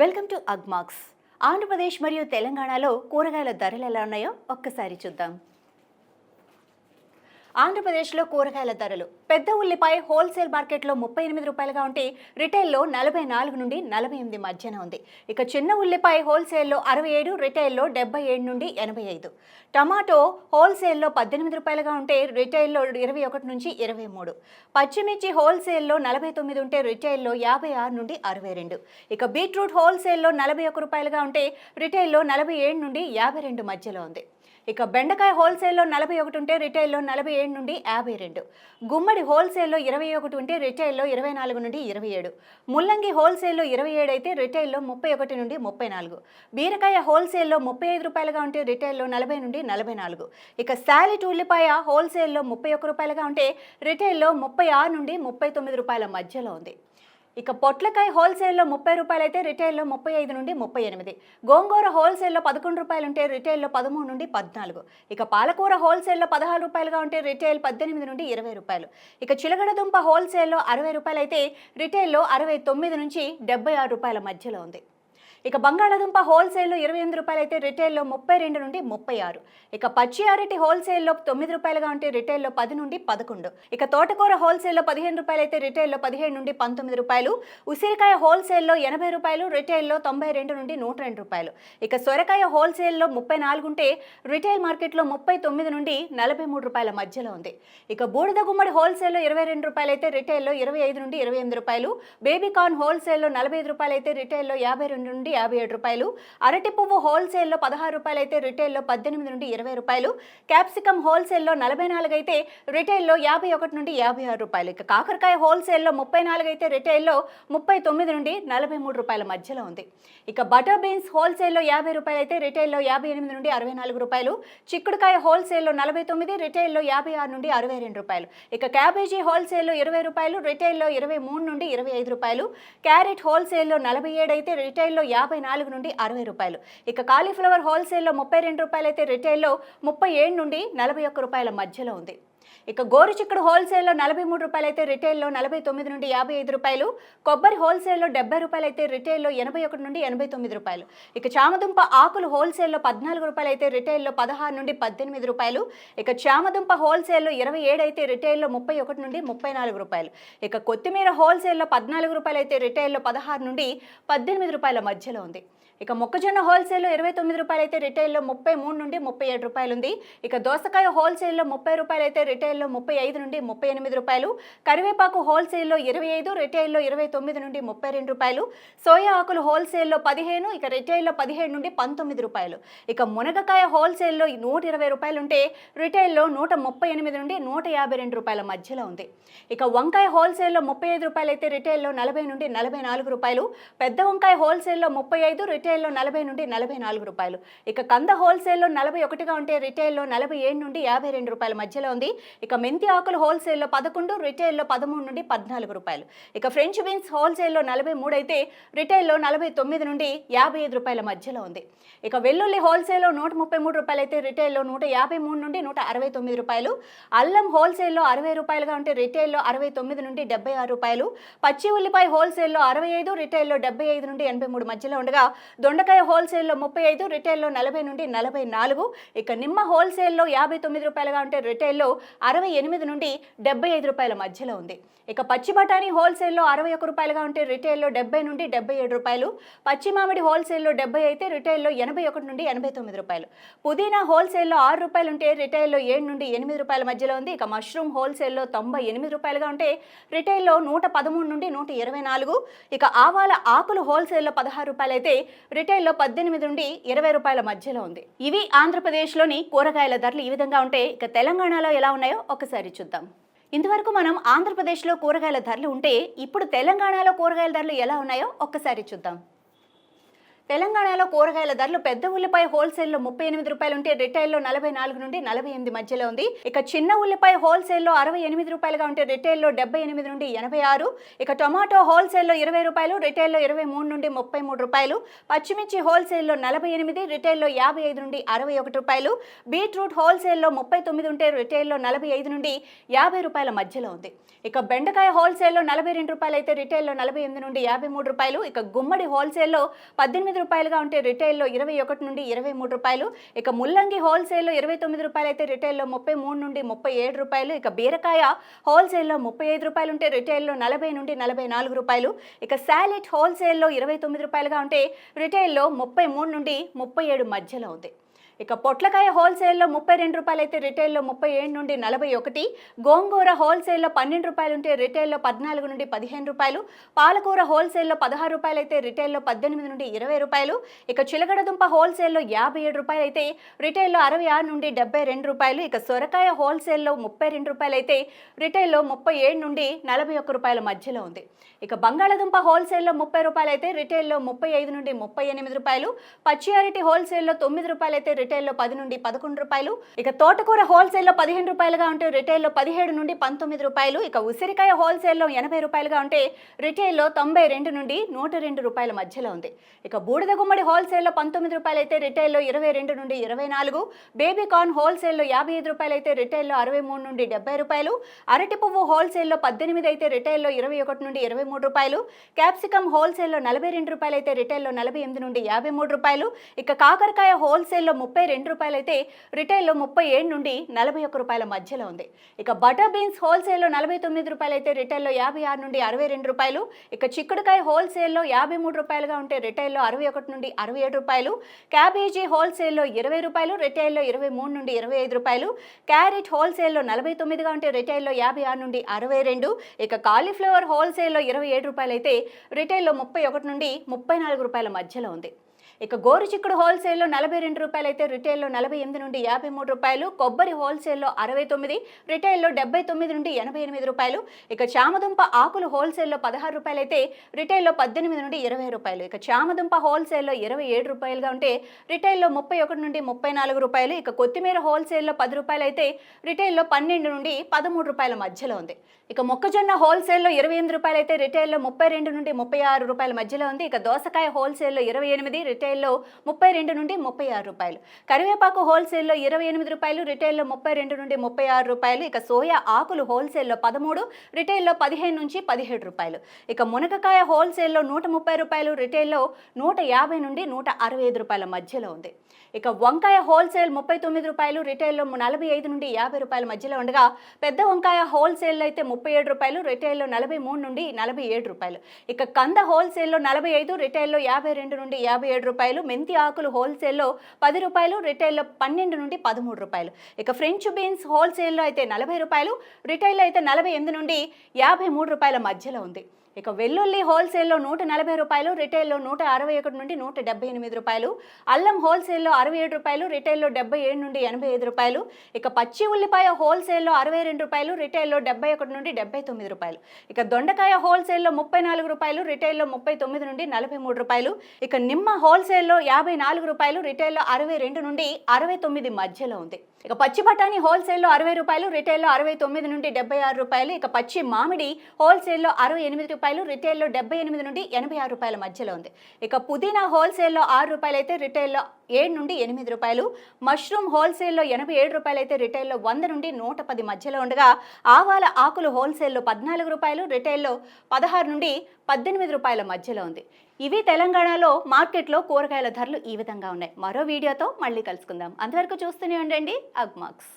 Welcome to Agmax. Andhra Pradesh మరియు తెలంగాణలో కూరగాయల ధరలు ఎలా ఉన్నాయో ఒక్కసారి చూద్దాం. ఆంధ్రప్రదేశ్లో కూరగాయల ధరలు. పెద్ద ఉల్లిపాయ హోల్సేల్ మార్కెట్లో ముప్పై ఎనిమిది రూపాయలుగా ఉంటే రిటైల్లో నలభై నాలుగు నుండి నలభై ఎనిమిది మధ్యన ఉంది. ఇక చిన్న ఉల్లిపాయ హోల్సేల్లో అరవై ఏడు రిటైల్లో డెబ్బై ఏడు నుండి ఎనభై ఐదు. టమాటో హోల్సేల్లో పద్దెనిమిది రూపాయలుగా ఉంటే రిటైల్లో ఇరవై ఒకటి నుంచి ఇరవై మూడు. పచ్చిమిర్చి హోల్సేల్లో నలభై తొమ్మిది ఉంటే రిటైల్లో యాభై ఆరు నుండి అరవై రెండు. ఇక బీట్రూట్ హోల్సేల్లో నలభై ఒక రూపాయలుగా ఉంటే రిటైల్లో నలభై ఏడు నుండి యాభై రెండు మధ్యలో ఉంది. ఇక బెండకాయ హోల్సేల్లో నలభై ఒకటి ఉంటే రిటైల్లో నలభై ఏడు నుండి యాభై రెండు. గుమ్మడి హోల్సేల్లో ఇరవై ఒకటి ఉంటే రిటైల్లో ఇరవై నాలుగు నుండి ఇరవై ఏడు. ముల్లంగి హోల్సేల్లో ఇరవై ఏడు అయితే రిటైల్లో ముప్పై ఒకటి నుండి ముప్పై నాలుగు. బీరకాయ హోల్సేల్లో ముప్పై ఐదు రూపాయలుగా ఉంటే రిటైల్లో నలభై నుండి నలభై నాలుగు. ఇక శాలిట్ ఉల్లిపాయ హోల్సేల్లో ముప్పై ఒక్క రూపాయలుగా ఉంటే రిటైల్లో ముప్పై ఆరు నుండి ముప్పై తొమ్మిది రూపాయల మధ్యలో ఉంది. ఇక పొట్లకాయ హోల్సేల్లో ముప్పై రూపాయలైతే రిటైల్లో ముప్పై ఐదు నుండి ముప్పై ఎనిమిది. గోంగూర హోల్సేల్లో పదకొండు రూపాయలు ఉంటే రిటైల్లో పదమూడు నుండి పద్నాలుగు. ఇక పాలకూర హోల్సేల్లో పదహారు రూపాయలుగా ఉంటే రిటైల్ పద్దెనిమిది నుండి ఇరవై రూపాయలు. ఇక చిలగడదుంప హోల్సేల్లో అరవై రూపాయలు అయితే రిటైల్లో అరవై తొమ్మిది నుంచి డెబ్బై ఆరు రూపాయల మధ్యలో ఉంది. ఇక బంగాళాదుంప హోల్సేల్లో ఇరవై ఎనిమిది రూపాయలు అయితే రిటైల్లో ముప్పై రెండు నుండి ముప్పై ఆరు. ఇక పచ్చి అరటి హోల్సేల్లో తొమ్మిది రూపాయలుగా ఉంటే రిటైల్లో పది నుండి పదకొండు. ఇక తోటకూర హోల్సేల్లో పదిహేను రూపాయలు అయితే రిటైల్లో పదిహేను నుండి పంతొమ్మిది రూపాయలు. ఉసిరికాయ హోల్సేల్లో ఎనభై రూపాయలు రిటైల్లో తొంభై రెండు నుండి నూట రెండు రూపాయలు. ఇక సొరకాయ హోల్సేల్లో ముప్పై నాలుగు ఉంటే రిటైల్ మార్కెట్లో ముప్పై తొమ్మిది నుండి నలభై మూడు రూపాయల మధ్యలో ఉంది. ఇక బూడిద గుమ్మడి హోల్సేల్లో ఇరవై రెండు రూపాయలు అయితే రిటైల్లో ఇరవై ఐదు నుండి ఇరవై ఎనిమిది రూపాయలు. బేబీ కార్న్ హోల్సేల్లో నలభై ఐదు రూపాయలు అయితే రిటైల్లో యాభై రెండు నుండి యాభై ఏడు రూపాయలు అరటి పువ్వు హోల్సేల్లో పదహారు రూపాయలు అయితే రిటైల్లో పద్దెనిమిది నుండి ఇరవై రూపాయలు క్యాప్సికమ్ హోల్సేల్లో నలభై నాలుగు అయితే రిటైల్లో యాభై ఒకటి నుండి యాభై ఆరు రూపాయలు. ఇక కాకరకాయ హోల్సేల్లో ముప్పై నాలుగు అయితే రిటైల్లో ముప్పై తొమ్మిది నుండి నలభై మూడు రూపాయల మధ్యలో ఉంది. ఇక బటర్ బీన్స్ హోల్సేల్లో యాభై రూపాయలు అయితే రిటైల్లో యాభై ఎనిమిది నుండి అరవై నాలుగు రూపాయలు చిక్కుడుకాయ హోల్సేల్లో నలభై తొమ్మిది రిటైల్లో యాభై ఆరు నుండి అరవై రెండు రూపాయలు. ఇక క్యాబేజీ హోల్సేల్లో ఇరవై రూపాయలు రిటైల్లో ఇరవై మూడు నుండి ఇరవై ఐదు రూపాయలు క్యారెట్ హోల్సేల్లో నలభై ఏడు అయితే రిటైల్లో యాభై నాలుగు నుండి అరవై రూపాయలు. ఇక కాలీఫ్లవర్ హోల్సేల్లో ముప్పై రెండు రూపాయలైతే రిటైల్లో ముప్పై ఏడు నుండి నలభై ఒక్క రూపాయల మధ్యలో ఉంది. ఇక గోరు చిక్కుడు హోల్సేల్లో నలభై మూడు రూపాయలు అయితే రిటైల్లో నలభై తొమ్మిది నుండి యాభై ఐదు రూపాయలు. కొబ్బరి హోల్సేల్లో డెబ్బై రూపాయలు అయితే రిటైల్లో ఎనభై ఒకటి నుండి ఎనభై తొమ్మిది రూపాయలు. ఇక చామదుంప ఆకులు హోల్సేల్లో పద్నాలుగు రూపాయలు అయితే రిటైల్లో పదహారు నుండి పద్దెనిమిది రూపాయలు. ఇక చామదుంప హోల్సేల్లో ఇరవై ఏడు అయితే రిటైల్లో ముప్పై ఒకటి నుండి ముప్పై నాలుగు రూపాయలు. ఇక కొత్తిమీర హోల్సేల్లో పద్నాలుగు రూపాయలు అయితే రిటైల్లో పదహారు నుండి పద్దెనిమిది రూపాయల మధ్యలో ఉంది. ఇక మొక్కజొన్న హోల్సేల్లో ఇరవై తొమ్మిది రూపాయలు అయితే రిటైల్లో ముప్పై మూడు నుండి ముప్పై ఏడు రూపాయలు ఉంది. ఇక దోసకాయ హోల్సేల్లో ముప్పై రూపాయలు అయితే రిటైల్లో ముప్పై ఐదు నుండి ముప్పై ఎనిమిది రూపాయలు కరివేపాకు హోల్సేల్లో ఇరవై ఐదు రిటైల్లో ఇరవై తొమ్మిది నుండి ముప్పై రెండు రూపాయలు సోయా ఆకులు హోల్సేల్లో పదిహేను ఇక రిటైల్లో పదిహేడు నుండి పంతొమ్మిది రూపాయలు. ఇక మునగకాయ హోల్సేల్లో నూట ఇరవై రూపాయలు ఉంటే రిటైల్లో నూట ముప్పై ఎనిమిది నుండి నూట యాభై రెండు రూపాయల మధ్యలో ఉంది. ఇక వంకాయ హోల్సేల్లో ముప్పై ఐదు రూపాయలు అయితే రిటైల్లో నలభై నుండి నలభై నాలుగు రూపాయలు పెద్ద వంకాయ హోల్సేల్లో ముప్పై ఐదు రిటైల్లో నలభై నుండి నలభై నాలుగు రూపాయలు. ఇక కంద హోల్సేల్లో నలభై ఒకటిగా ఉంటే రిటైల్లో నలభై ఏడు నుండి యాభై రెండు రూపాయల మధ్యలో ఉంది. ఇక మెంతి ఆకులు హోల్సేల్లో పదకొండు రిటైల్లో పదమూడు నుండి పద్నాలుగు రూపాయలు. ఇక ఫ్రెంచ్ బీన్స్ హోల్సేల్లో నలభై మూడు అయితే రిటైల్లో నలభై తొమ్మిది నుండి యాభై ఐదు రూపాయల మధ్యలో ఉంది. ఇక వెల్లుల్లి హోల్సేల్లో నూట ముప్పై మూడు రూపాయలు అయితే రిటైల్లో నూట యాభై మూడు నుండి నూట అరవై తొమ్మిది రూపాయలు. అల్లం హోల్సేల్లో అరవై రూపాయలుగా ఉంటే రిటైల్లో అరవై తొమ్మిది నుండి డెబ్బై ఆరు రూపాయలు. పచ్చి ఉల్లిపాయ హోల్సేల్లో అరవై ఐదు రిటైల్లో డెబ్బై ఐదు నుండి ఎనభై మూడు మధ్యలో ఉండగా దొండకాయ హోల్సేల్లో ముప్పై ఐదు రిటైల్లో నలభై నుండి నలభై నాలుగు ఇక నిమ్మ హోల్సేల్లో యాభై తొమ్మిది రూపాయలుగా ఉంటే రిటైల్లో అరవై ఎనిమిది నుండి డెబ్బై ఐదు రూపాయల మధ్యలో ఉంది. ఇక పచ్చి బఠానీ హోల్సేల్లో అరవై ఒక రూపాయలుగా ఉంటే రిటైల్లో డెబ్బై నుండి డెబ్బై ఏడు రూపాయలు. పచ్చి మామిడి హోల్సేల్లో డెబ్బై అయితే రిటైల్లో ఎనభై ఒకటి నుండి ఎనభై తొమ్మిది రూపాయలు. పుదీనా హోల్సేల్లో ఆరు రూపాయలు ఉంటే రిటైల్లో ఏడు నుండి ఎనిమిది రూపాయల మధ్యలో ఉంది. ఇక మష్రూమ్ హోల్సేల్లో తొంభై ఎనిమిది రూపాయలుగా ఉంటే రిటైల్లో నూట పదమూడు నుండి నూట ఇరవై నాలుగు. ఇక ఆవాల ఆకులు హోల్సేల్లో పదహారు రూపాయలైతే రిటైల్లో పద్దెనిమిది నుండి ఇరవై రూపాయల మధ్యలో ఉంది. ఇవి ఆంధ్రప్రదేశ్లోని కూరగాయల ధరలు ఈ విధంగా ఉంటే ఇక తెలంగాణలో ఎలా ఉన్నాయో ఒకసారి చూద్దాం. ఇంతవరకు మనం ఆంధ్రప్రదేశ్లో కూరగాయల ధరలు ఉంటే ఇప్పుడు తెలంగాణలో కూరగాయల ధరలు ఎలా ఉన్నాయో ఒక్కసారి చూద్దాం. తెలంగాణలో కూరగాయల ధరలు పెద్ద ఉల్లిపాయ హోల్సేల్లో ముప్పై ఎనిమిది రూపాయలు ఉంటే రిటైల్లో నలభై నాలుగు నుండి నలభై ఎనిమిది మధ్యలో ఉంది. ఇక చిన్న ఉల్లిపాయ హోల్సేల్లో అరవై ఎనిమిది రూపాయలుగా ఉంటే రిటైల్లో డెబ్బై ఎనిమిది నుండి ఎనభై ఆరు. ఇక టొమాటో హోల్సేల్లో ఇరవై రూపాయలు రిటైల్లో ఇరవై మూడు నుండి ముప్పై మూడు రూపాయలు. పచ్చిమిర్చి హోల్సేల్లో నలభై ఎనిమిది రిటైల్లో యాభై ఐదు నుండి అరవై ఒకటి రూపాయలు. బీట్రూట్ హోల్సేల్లో ముప్పై తొమ్మిది ఉంటే రిటైల్లో నలభై ఐదు నుండి యాభై రూపాయల మధ్యలో ఉంది. ఇక బెండకాయ హోల్సేల్లో నలభై రెండు రూపాయలు అయితే రిటైల్లో నలభై ఎనిమిది నుండి యాభై మూడు రూపాయలు. ఇక గుమ్మడి హోల్సేల్లో పద్దెనిమిది రూపాయలుగా ఉంటే రిటైల్లో ఇరవై ఒకటి నుండి ఇరవై మూడు రూపాయలు. ఇక ముల్లంగి హోల్సేల్లో ఇరవై తొమ్మిది రూపాయలు అయితే రిటైల్లో ముప్పై మూడు నుండి ముప్పై ఏడు రూపాయలు. ఇక బీరకాయ హోల్సేల్లో ముప్పై ఐదు రూపాయలు ఉంటే రిటైల్లో నలభై నుండి నలభై నాలుగు రూపాయలు. ఇక శాలెట్ హోల్సేల్లో ఇరవై తొమ్మిది రూపాయలుగా ఉంటే రిటైల్లో ముప్పై మూడు నుండి ముప్పై ఏడు మధ్యలో ఉంది. ఇక పొట్లకాయ హోల్సేల్లో ముప్పై రెండు రూపాయలు అయితే రిటైల్లో ముప్పై ఏడు నుండి నలభై ఒకటి గోంగూర హోల్సేల్లో పన్నెండు రూపాయలు ఉంటే రిటైల్లో పద్నాలుగు నుండి పదిహేను రూపాయలు పాలకూర హోల్సేల్లో పదహారు రూపాయలు అయితే రిటైల్లో పద్దెనిమిది నుండి ఇరవై రూపాయలు ఇక చిలగడదుంప హోల్సేల్లో యాభై ఏడు రూపాయలు అయితే రిటైల్లో అరవై ఆరు నుండి డెబ్బై రెండు రూపాయలు ఇక సొరకాయ హోల్సేల్లో ముప్పై రెండు రూపాయలు అయితే రిటైల్లో ముప్పై ఏడు నుండి నలభై ఒక్క రూపాయల మధ్యలో ఉంది. ఇక బంగాళదుంప హోల్సేల్లో ముప్పై రూపాయలు అయితే రిటైల్లో ముప్పై ఐదు నుండి ముప్పై ఎనిమిది రూపాయలు పచ్చి అరటి హోల్సేల్లో తొమ్మిది రూపాయలు అయితే రిటైల్లో పది నుండి పదకొండు రూపాయలు. ఇక తోటకూర హోల్సేల్లో పదిహేను రూపాయలుగా ఉంటే రిటైల్లో పదిహేడు నుండి పంతొమ్మిది రూపాయలు. ఇక ఉసిరికాయ హోల్సేల్లో ఎనభై రూపాయలుగా ఉంటే రిటైల్లో తొంభై రెండు నుండి నూట రెండు రూపాయల మధ్యలో ఉంది. ఇక బూడిద గుమ్మడి హోల్సేల్లో పంతొమ్మిది రూపాయలు అయితే రిటైల్లో ఇరవై రెండు నుండి ఇరవై నాలుగు. బేబీ కార్న్ హోల్సేల్లో యాభై ఐదు రూపాయలు అయితే రిటైల్లో అరవై మూడు నుండి డెబ్బై రూపాయలు. అరటి పువ్వు హోల్సేల్లో పద్దెనిమిది అయితే రిటైల్లో ఇరవై ఒకటి నుండి ఇరవై మూడు రూపాయలు. క్యాప్సికమ్ హోల్సేల్లో నలభై రెండు రూపాయలు అయితే రిటైల్లో నలభై ఎనిమిది నుండి యాభై మూడు రూపాయలు. ఇక కాకరకాయ హోల్సేల్లో ముప్పై ముప్పై రెండు రూపాయలు అయితే రిటైల్లో ముప్పై ఏడు నుండి నలభై ఒక్క రూపాయల మధ్యలో ఉంది. ఇక బటర్ బీన్స్ హోల్సేల్లో నలభై తొమ్మిది రూపాయలు అయితే రిటైల్లో యాభై ఆరు నుండి అరవై రెండు రూపాయలు. ఇక చిక్కుడుకాయ హోల్సేల్లో యాభై మూడు రూపాయలుగా ఉంటే రిటైల్లో అరవై ఒకటి నుండి అరవై ఏడు రూపాయలు. క్యాబేజీ హోల్సేల్లో ఇరవై రూపాయలు రిటైల్లో ఇరవై మూడు నుండి ఇరవై ఐదు రూపాయలు. క్యారెట్ హోల్సేల్లో నలభై తొమ్మిదిగా ఉంటే రిటైల్లో యాభై ఆరు నుండి అరవై రెండు. ఇక కాలీఫ్లవర్ హోల్సేల్లో ఇరవై ఏడు రూపాయలు అయితే రిటైల్లో ముప్పై ఒకటి నుండి ముప్పై నాలుగు రూపాయల మధ్యలో ఉంది. ఇక గోరు చిక్కుడు హోల్సేల్లో నలభై రెండు రూపాయలు అయితే రిటైల్లో నలభై ఎనిమిది నుండి యాభై మూడు రూపాయలు కొబ్బరి హోల్సేల్లో అరవై తొమ్మిది రిటైల్లో డెబ్బై తొమ్మిది నుండి ఎనభై ఎనిమిది రూపాయలు ఇక చామదుంప ఆకులు హోల్సేల్లో పదహారు రూపాయలు అయితే రిటైల్లో పద్దెనిమిది నుండి ఇరవై రూపాయలు ఇక చామదుంప హోల్సేల్లో ఇరవై ఏడు రూపాయలుగా ఉంటే రిటైల్లో ముప్పై ఒకటి నుండి ముప్పై నాలుగు రూపాయలు ఇక కొత్తిమీర హోల్సేల్లో పది రూపాయలు అయితే రిటైల్లో పన్నెండు నుండి పదమూడు రూపాయల మధ్యలో ఉంది. ఇక మొక్కజొన్న హోల్సేల్లో ఇరవై ఎనిమిది రూపాయలు అయితే రిటైల్లో ముప్పై రెండు నుండి ముప్పై ఆరు రూపాయల మధ్యలో ఉంది. ఇక దోసకాయ హోల్సేల్లో ఇరవై ఎనిమిది రిటైల్లో ముప్పై రెండు నుండి ముప్పై ఆరు రూపాయలు. కరివేపాకు హోల్సేల్లో ఇరవై ఎనిమిది రూపాయలు రిటైల్లో ముప్పై రెండు నుండి ముప్పై ఆరు రూపాయలు. ఇక సోయా ఆకులు హోల్సేల్లో పదమూడు రిటైల్లో పదిహేను నుంచి పదిహేడు రూపాయలు. ఇక మునగకాయ హోల్సేల్లో నూట ముప్పై రూపాయలు రిటైల్లో నూట యాభై నుండి నూట అరవై ఐదు రూపాయల మధ్యలో ఉంది. ఇక వంకాయ హోల్సేల్ ముప్పై తొమ్మిది రూపాయలు రిటైల్లో నలభై ఐదు నుండి యాభై రూపాయల మధ్యలో ఉండగా పెద్ద వంకాయ హోల్సేల్లో అయితే ముప్పై ఏడు రూపాయలు రిటైల్లో నలభై మూడు నుండి నలభై ఏడు రూపాయలు. ఇక కంద హోల్సేల్లో నలభై ఐదు రిటైల్లో యాభై రెండు నుండి యాభై ఏడు రూపాయలు. మెంతి ఆకులు హోల్సేల్లో పది రూపాయలు రిటైల్లో పన్నెండు నుండి పదమూడు రూపాయలు. ఇక ఫ్రెంచ్ బీన్స్ హోల్సేల్లో అయితే నలభై రూపాయలు రిటైల్లో అయితే నలభై ఎనిమిది నుండి యాభై మూడు రూపాయల మధ్యలో ఉంది. ఇక వెల్లుల్లి హోల్సేల్లో నూట నలభై రూపాయలు రిటైల్లో నూట అరవై ఒకటి నుండి నూట డెబ్బై ఎనిమిది రూపాయలు అల్లం హోల్సేల్లో అరవై ఏడు రూపాయలు రిటైల్లో డెబ్బై ఏడు నుండి ఎనభై ఐదు రూపాయలు ఇక పచ్చి ఉల్లిపాయ హోల్సేల్లో అరవై రెండు రూపాయలు రిటైల్లో డెబ్బై ఒకటి నుండి డెబ్బై తొమ్మిది రూపాయలు ఇక దొండకాయ హోల్సేల్లో ముప్పై నాలుగు రూపాయలు రిటైల్లో ముప్పై తొమ్మిది నుండి నలభై మూడు రూపాయలు ఇక నిమ్మ హోల్సేల్లో యాభై నాలుగు రూపాయలు రిటైల్లో అరవై రెండు నుండి అరవై తొమ్మిది మధ్యలో ఉంది. ఇక పచ్చి బఠానీ హోల్సేల్లో అరవై రూపాయలు రిటైల్లో అరవై తొమ్మిది నుండి డెబ్బై ఆరు రూపాయలు ఇక పచ్చి మామిడి హోల్సేల్లో అరవై ఎనిమిది రూపాయలు రూపాయలు రిటైల్లో డెబ్బై ఎనిమిది నుండి ఎనభై ఆరు రూపాయల మధ్యలో ఉంది. ఇక పుదీనా హోల్సేల్లో ఆరు రూపాయలు అయితే రిటైల్లో ఏడు నుండి ఎనిమిది రూపాయలు మష్రూమ్ హోల్సేల్లో ఎనభై ఏడు రూపాయలు అయితే రిటైల్లో వంద నుండి నూట పది మధ్యలో ఉండగా ఆవాల ఆకులు హోల్సేల్లో పద్నాలుగు రూపాయలు రిటైల్లో పదహారు నుండి పద్దెనిమిది రూపాయల మధ్యలో ఉంది. ఇవి తెలంగాణలో మార్కెట్లో కూరగాయల ధరలు ఈ విధంగా ఉన్నాయి. మరో వీడియోతో మళ్ళీ కలుసుకుందాం. అంతవరకు చూస్తూనే ఉండండి. అగ్మాక్స్